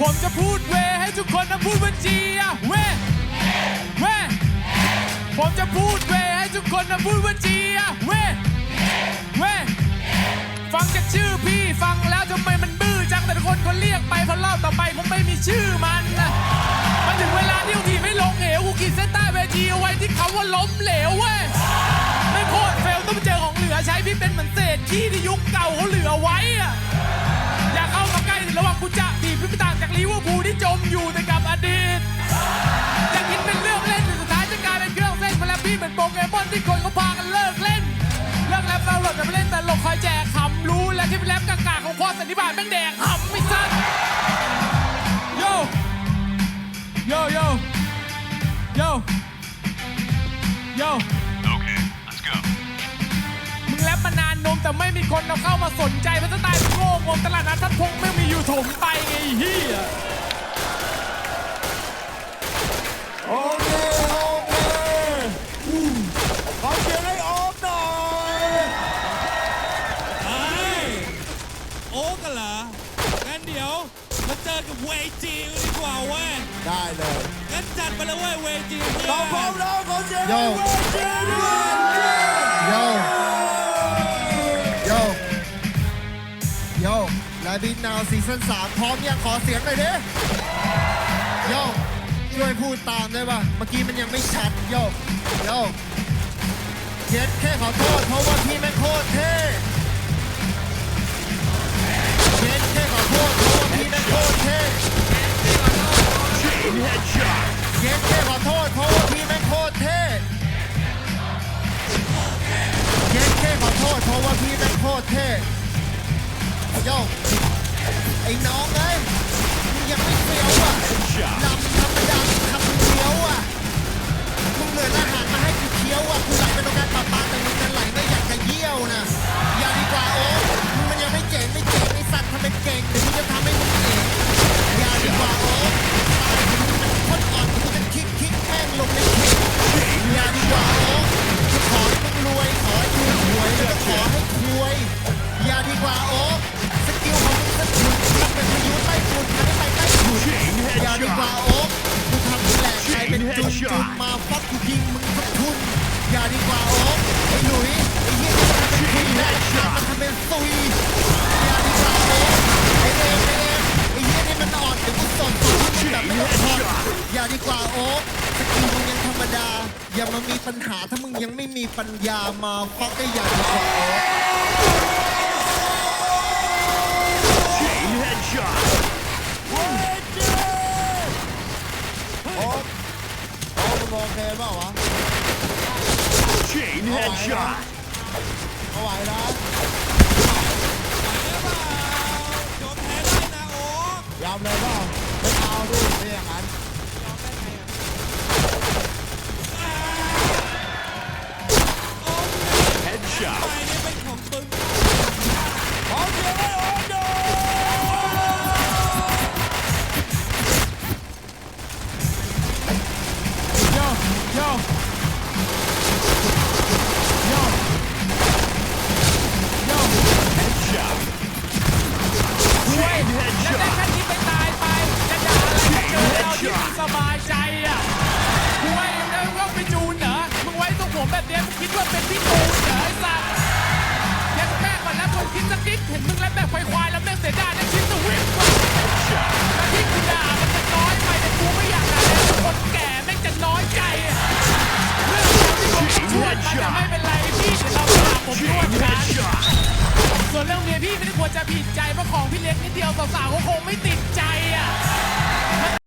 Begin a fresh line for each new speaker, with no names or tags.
ผมจะพูดเวให้ทุกคนนะพูดว่าจีอะเวเวผมจะพูดเวให้ทุกคนนะพูดว่าจีอะเวเวฟังจากชื่อพี่ฟังแล้วทำไมมันบื้อจังแต่ทุกคนก็เรียกไปเพราะรอบต่อไปคงไม่มีชื่อมันนะมันถึงเวลาที่กูทีไม่ลงเหวกูขีดเส้นใต้เวทีเอาไว้ที่คำว่าล้มเหลวเว้ยไม่โคตรเฟลต้องเจอของเหลือใช้พี่เป็นเหมือนเศษขี้ที่ยุคเก่าเขาเหลือไว้อะ อยู่แต่กับอดีตอย่าคิดเป็นเรื่องเล่นแต่สุดท้ายจะกลายเป็นเครื่องเส้นเวลาพี่เป็นโปเกมอนที่คนเขาพากันเลิกเล่นเลิกแล้วเราหลดแต่ไปเล่นแต่หลบคอยแจกขำรู้แล้วที่เป็นแรปกากาของพ่อสันนิบาตแม่งแดกขำไม่สั้นโยโยโยโยโย
Okay, let's go.
มึงแรปมานานนมแต่ไม่มีคนเอาเข้ามาสนใจเพราะสไตล์มึงโง่งมตลาดนัดทัดพงไม่มีอยู่ถมไปไงไอ้เฮีย
เว
จีดีกว่าเว้ย
ได้เลย
งั้นจัดไปเลยเว้ยเวจี
เราพร้อมแล้วขอเสียง
โย่
ให้เวทีด้วย
โยโยโยไละบินนาวซีซั่น3พร้อมยังขอเสียงหน่อยดิโยช่วยพูดตามได้ป่ะเมื่อกี้มันยังไม่ชัดโยโยเย็ดแค่ขอโทษเพราะว่าพี่แม่งโคตรเท่ เย็ดแค่ขอโทษเพราะว่าพี่แม่งโคตรเท่เย็ดแค่ขอโทษเพราะว่าพี่แม่งโคตรเท่โยไอ้น้องเอ้ยมึงยังไม่เฟี้ยวอะ
Headshot.
ลำ จุนจุนมาฟักกูยิงมึงสักทุนอย่าดีกว่าโอ๊คไอ้หลุยไอ้เหี้ยนี่มันเป็นคุยแหลกมันทำเป็นซุยอย่าดีกว่าโอ๊คไอ้เอมไอ้เอมไอ้เหี้ยนี่มันอ่อนเดี๋ยวกูสดสดมึงแบบไม่ต้องทนอย่าดีกว่าโอ๊คสกิลมึงยังธรรมดา อย่ามามีปัญหาถ้ามึงยังไม่มีปัญญามาฟักได้อย่าดีกว่าโอ๊
โอ๊คมึงโอเคเปล่าวะ
Chain headshot.
เอาไหวนะ
แบ
บเนี้มึงคิดว่าเป็นพี่ตูนเหรอไอ้สัตว์เย็ดแม่ก่อนแล้วคนคิดสักนิดเห็นมึงแล้วแบบควายๆแล้วแม่งเสียดายนะคิดจะวิ่งว่ะแต่ที่กูด่ามันจะน้อยไปแต่กูไม่อยากด่าแล้วคนแก่แม่งจะน้อยใจเรื่องราวที่ผมช่วยมันจะไม่เป็นไรพี่เดี๋ยวเราด่าผมด้ว
Chain
ยกันส่วนเรื่องเมียพี่ไม่ได้ควรจะผิดใจเพราะของพี่เล็กนิดเดียวสาวๆก็คงไม่ติดใจอะ